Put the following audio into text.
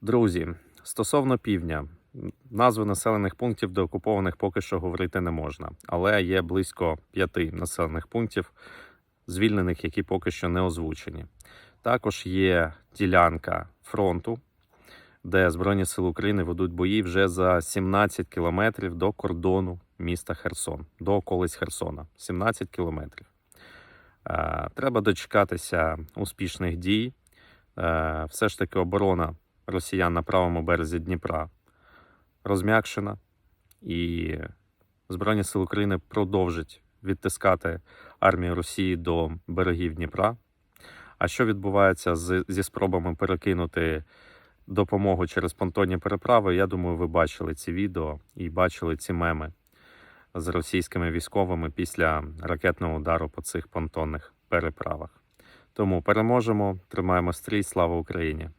Друзі, стосовно півдня, назви населених пунктів деокупованих поки що говорити не можна, але є близько п'яти населених пунктів, звільнених, які поки що не озвучені. Також є ділянка фронту, де Збройні Сили України ведуть бої вже за 17 кілометрів до кордону міста Херсон, до околиць Херсона. 17 кілометрів. Е, Треба дочекатися успішних дій. Е, Все ж таки оборона росіян на правому березі Дніпра розм'якшена, і Збройні Сили України продовжать відтискати армію Росії до берегів Дніпра. А що відбувається з, зі спробами перекинути допомогу через понтонні переправи? Я думаю, ви бачили ці відео і бачили ці меми з російськими військовими після ракетного удару по цих понтонних переправах. Тому переможемо, тримаємо стрій, слава Україні!